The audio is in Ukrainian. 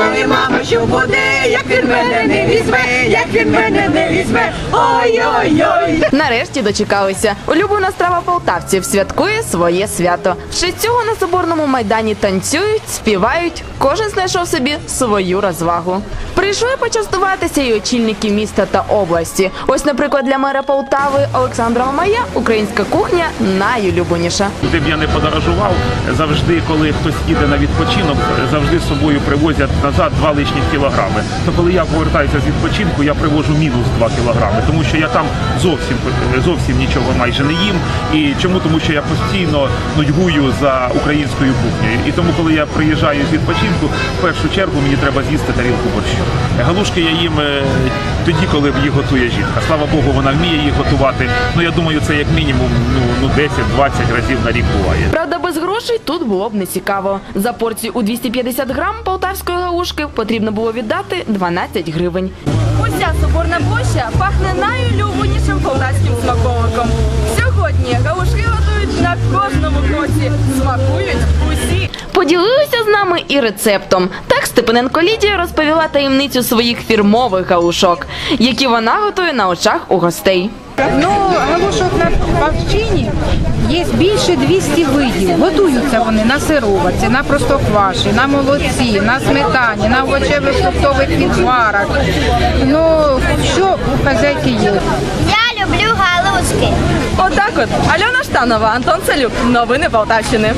Ой, мамо, що буде, як він мене не візьме, він мене не візьме. Ой-ой-ой. Нарешті дочекалися. Улюблена страва полтавців святкує своє свято. В честь цього на соборному майдані танцюють, співають. Кожен знайшов собі свою розвагу. Прийшли почастуватися і очільники міста та області. Ось, наприклад, для мера Полтави Олександра Мамая українська кухня найулюбленіша. Де б я не подорожував, завжди, коли хтось їде на відпочинок, завжди з собою привозять назад два лишніх кілограми. То коли я повертаюся з відпочинку, я привожу мінус 2 кілограми, тому що я там зовсім зовсім нічого майже не їм. І чому? Тому що я постійно нудьгую за українською кухнею. І тому, коли я приїжджаю з відпочинку, в першу чергу мені треба з'їсти тарілку борщу. Галушки я їм е, тоді, коли їх готує жінка. Слава Богу, вона вміє їх готувати. Ну я думаю, це як мінімум ну, ну 10-20 разів на рік буває. Правда, без грошей тут було б не цікаво. За порцію у 250 грам полтавської галушки потрібно було віддати 12 гривень. Уся соборна площа пахне найулюбленішим полтавським смаковиком. Сьогодні галушки готують на кожному кроці. Смакують усі. Поділилися з нами і рецептом. Так Степаненко Лідія розповіла таємницю своїх фірмових галушок, які вона готує на очах у гостей. Ну, галушок на Павчині є більше 200 видів. Готуються вони на сироватці, на простокваші, на молоці, на сметані, на овочевих фруктових відварах. Ну, що у хазяйки є? Я люблю галузки. Отак от Альона Штанова, Антон Салюк. Новини Полтавщини.